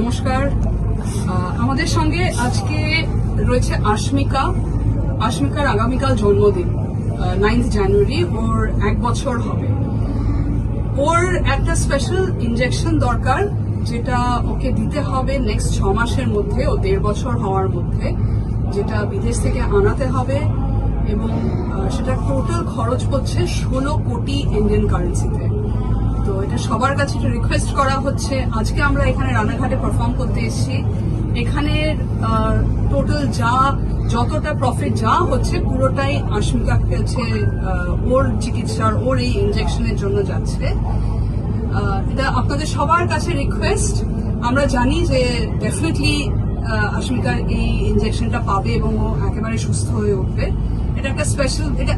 নমস্কার। আমাদের সঙ্গে আজকে রয়েছে আশমিকা। আশমিকার আগামীকাল জন্মদিন নাইন্থ জানুয়ারি ওর এক বছর হবে। ওর একটা স্পেশাল ইনজেকশন দরকার, যেটা ওকে দিতে হবে নেক্সট ছ মাসের মধ্যে ও দেড় বছর হওয়ার মধ্যে, যেটা বিদেশ থেকে আনাতে হবে এবং সেটা টোটাল খরচ পড়ছে ষোলো কোটি ইন্ডিয়ান কারেন্সিতে তো এটা সবার কাছে একটা রিকোয়েস্ট করা হচ্ছে। আজকে আমরা এখানে রানাঘাটে পারফর্ম করতে এসেছি। এখানে টোটাল যা যতটা প্রফিট যা হচ্ছে পুরোটাই কাছে আহ, ওর চিকিৎসার ওর এই ইনজেকশনের জন্য যাচ্ছে। এটা আপনাদের সবার কাছে রিকোয়েস্ট আমরা জানি যে ডেফিনেটলি আশমিকা এই ইনজেকশনটা পাবে এবং ও একেবারে সুস্থ হয়ে উঠবে। এটা একটা স্পেশাল এটা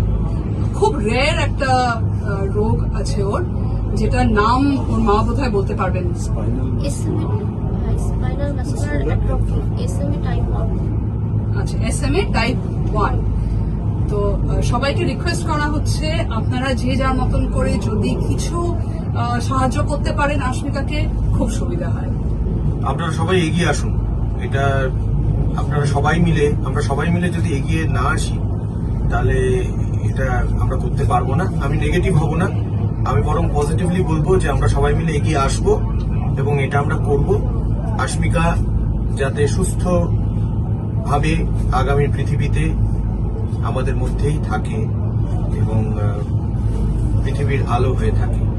খুব রেয়ার একটা রোগ আছে ওর। যেটার নাম ওর মা বোধহয় বলতে পারবেন 1 আচ্ছা S M A type one তো সবাইকে রিকোয়েস্ট করা হচ্ছে আপনারা যে যার মতন করে যদি কিছু সাহায্য করতে পারেন আশমিকাকে খুব সুবিধা হয়। আপনারা সবাই এগিয়ে আসুন। এটা আপনারা সবাই মিলে আমরা সবাই মিলে যদি এগিয়ে না আসি তাহলে এটা আমরা করতে পারব না। আমি নেগেটিভ হব না। আমি বরং পজিটিভলি বলব যে আমরা সবাই মিলে এগিয়ে আসব এবং এটা আমরা করব। আশমিকা, যাতে সুস্থ ভাবে আগামী পৃথিবীতে আমাদের মধ্যেই থাকে এবং পৃথিবীর আলো হয়ে থাকে।